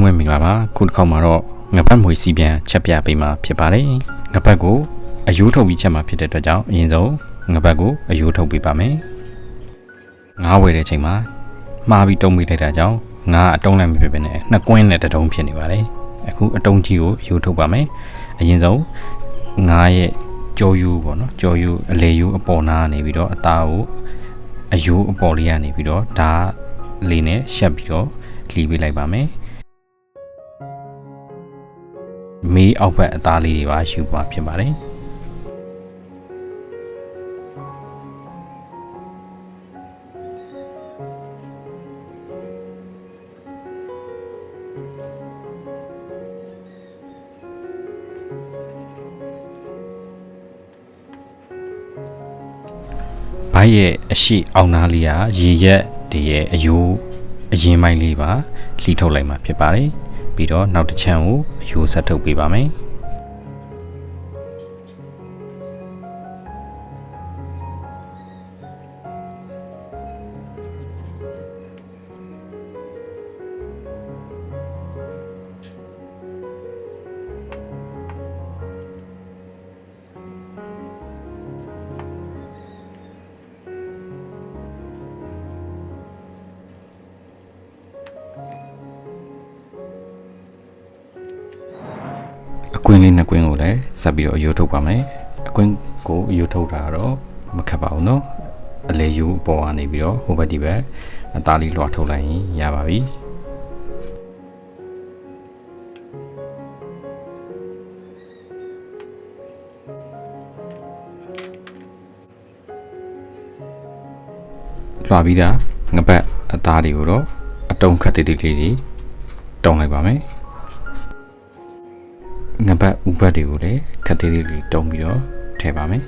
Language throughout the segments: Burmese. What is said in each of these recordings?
လုံးပဲမင်္ဂလာပါခုတစ်ခေါက်မှာတော့ငပတ်မွေစီပြန်ချက်ပြပေးမှာဖြစ်ပါတယ်ငပတ်ကိုအယိုးထုတ်ပြီးချက်မှာဖြစ်တဲ့အတွက်ကြောင့်အရင်ဆုံးငပတ်ကိုအယိုးထုတ်ပေးပါမယ်ငါးဝယ်တဲ့ချိန်မှာမှားပြီးတုံးမိလိုက်တာကြောင့်ငါအတုံးလည်းမဖြစ်ဘဲနဲ့နှစ်ကွင်းနဲ့တစ်တုံးဖြစ်နေပါတယ်အခုအတုံးကြီးကိုအယိုးထုတ်ပါမယ်အရင်ဆုံးငါးရဲ့ကြောယူပေါ့နော်ကြောယူအလေယူအပေါ်နာကနေပြီးတော့အသားကိုအယိုးအပေါ်လေးကနေပြီးတော့ဓာတ်လေးနဲ့ရှက်ပြီးတော့လှီးပေးလိုက်ပါမယ် မေးအောက်ဘက်အသားလေးတွေပါယူပါဖြစ်ပါတယ်ဘိုက်ရဲ့အရှိအောင်နာလေးကရေရက်တည်းရဲ့အယိုးအရင်မိုင်းလေးပါလှီထုတ်လိုက်မှာဖြစ်ပါတယ် ပြီးတော့နောက်တစ်ချမ်းကိုအယိုးဆက်ထုတ်ပေးပါမယ် အကွင်းလေးနှစ်ကွင်းကိုလည်းဆက်ပြီးတော့အယိုးထုတ်ပါမယ်အကွင်းကိုအယိုးထုတ်တာတော့မခက်ပါဘူးเนาะအလေယူအပေါ်ကနေပြီးတော့ဟိုဘက်ဒီဘက်အသားလေးလွှာထုတ်လိုက်ရင်ရပါပြီလွှာပြီးတာငပတ်အသားတွေကိုတော့အတုံးခတ်တိတိလေးတွေတုံးလိုက်ပါမယ် ငပတ်ဥပတ်တွေကိုလည်းခတ်သေးသေးလေးတုံးပြီးတော့ထည့်ပါမယ်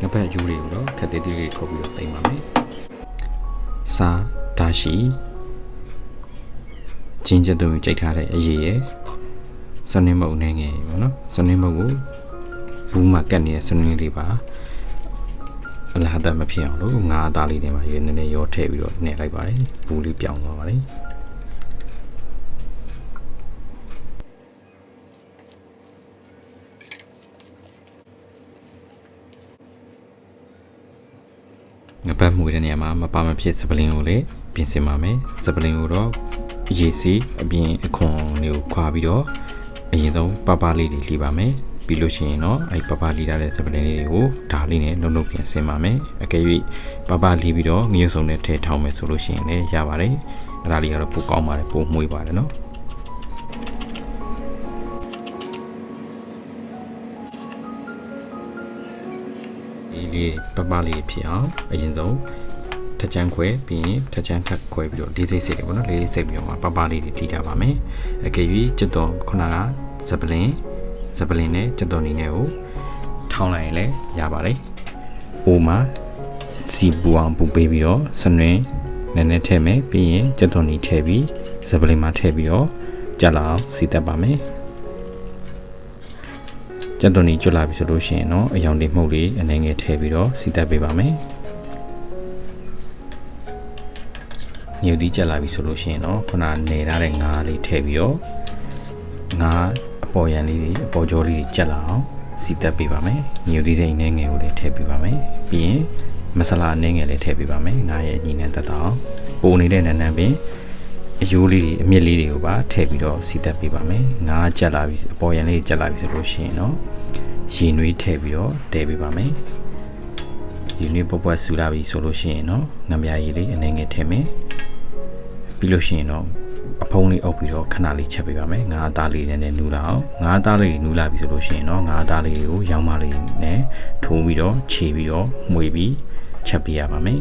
ငပတ်ယူတွေကိုတော့ခတ်သေးသေးလေးခုတ်ပြီးတော့တင်ပါမယ်စာဒါရှိချင်းချက်တို့ကြိတ်ထားတဲ့အရေးရဲ့စနေမုံနေငယ်ပေါ့နော်စနေမုံကိုဘူးမှာကတ်နေတဲ့စနေလေးပါ အလားတမဖြစ်အောင်လို့ငါးအသားလေးတွေမှာရေနည်းနည်းရောထည့်ပြီးတော့နှဲလိုက်ပါတယ်ဘူးလေးပြောင်းသွားပါတယ်ငပတ်မှုတဲ့နေရာမှာမပါမဖြစ်စပလင်ကိုလည်းပြင်ဆင်ပါမယ်စပလင်ကိုတော့ရေစီအပြင်အခွန်တွေကိုခွာပြီးတော့အရင်ဆုံးပပလေးတွေလှီပါမယ် ပြီးလို့ရှိရင်တော့အဲ့ပပလှီထားတဲ့စပလင်လေးတွေကိုဓာလေးနဲ့လုံးလုံးပြင်ဆင်ပါမယ်အကယ်၍ပပလှီပြီးတော့ငရုတ်စုံနဲ့ထည့်ထောင်းမယ်ဆိုလို့ရှိရင်လည်းရပါတယ်အဲ့ဒါလေးကတော့ပိုကောင်းပါတယ်ပိုမှုေးပါတယ်နော်ဒီလေးပပလေးဖြစ်အောင်အရင်ဆုံးထချမ်းခွဲပြီးရင်ထချမ်းထပ်ခွဲပြီးတော့လေးစိတ်စိတ်တွေပေါ့နော်လေးစိတ်ပြီးတော့မှပပလေးတွေထိထားပါမယ်အကယ်၍ကျွတ်တော်ခုနကစပလင် စပလင်နဲ့ကျွတ်တော်နေနဲ့ကိုထောင်းလိုက်ရင်လည်းရပါတယ်အိုးမှာစီပူအောင်ပူပေးပြီးတော့စနွင်းနည်းနည်းထည့်မယ်ပြီးရင်ကျွတ်တော်နေထည့်ပြီးစပလင်မှာထည့်ပြီးတော့ကြက်လာအောင်စီတက်ပါမယ်ကျန်တော်နီကျွတ်လာပြီဆိုလို့ရှိရင်တော့အယောင်တွေမှုတ်လေးအနေငယ်ထည့်ပြီးတော့စီတက်ပေးပါမယ်ညူဒီကျက်လာပြီဆိုလို့ရှိရင်တော့ခုနနေထားတဲ့ငါးလေးထည့်ပြီးတော့ငါးအ ပေါ်ရန်လေးတွေအပေါ်ကြောလေးတွေကျက်လာအောင်စီတက်ပေးပါမယ်ညူဒီစိန်အနေငယ်ကိုလည်းထည့်ပေးပါမယ်ပြီးရင်မဆလာအနေငယ်လည်းထည့်ပေးပါမယ်ငါးရဲ့ညီနဲ့တက်တော့ပိုနေတဲ့နန်းနန်းပင်အယိုးလေးတွေအမြင့်လေးတွေကိုပါထည့်ပြီးတော့စီတက်ပေးပါမယ်ငါးကျက်လာပြီအပေါ်ရန်လေးကျက်လာပြီဆိုလို့ရှိရင်တော့ရေနွေးထည့်ပြီးတော့တည်ပေးပါမယ်ရေနွေးပွက်ပွက်ဆူလာပြီဆိုလို့ရှိရင်တော့ငမြရည်လေးအနေငယ်ထည့်မယ်ပြီးလို့ရှိရင်တော့အ ဖုံးလေးအုပ်ပြီးတော့ခဏလေးချက်ပေးပါမယ်ငါးအသားလေးနဲ့နူးလာအောင်ငါးအသားလေးနူးလာပြီဆိုလို့ရှိရင်တော့ငါးအသားလေးကိုရောင်းမလေးနဲ့ထိုးပြီးတော့ခြေပြီးတော့မှွေပြီးချက်ပေးရပါမယ်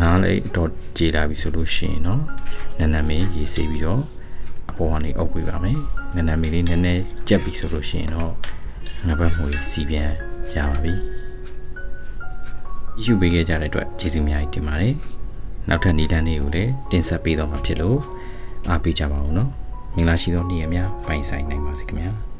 ငါးလေးတော့ကြေလာပြီဆိုလို့ရှိရင်တော့နန်းနန်းမင်းရေးစေးပြီးတော့ အပေါ်ကနေအုပ်ပေးပါမယ်နန်းနန်းမင်းလေးနည်းနည်းကြက်ပြီဆိုလို့ရှိရင်တော့ငါဘက်မှွေစီပြန်ရပါပြီယူပေးခဲ့ကြတဲ့အတွက်ကျေးဇူးအများကြီးတင်ပါတယ်နောက်ထပ်နေ့တန်းတွေကိုလည်းတင်ဆက်ပေးတော့မှာဖြစ်လို့အားပေးကြပါဦးနော်မင်္ဂလာရှိသောနေ့ရက်များပိုင်ဆိုင်နိုင်ပါစေခင်ဗျာ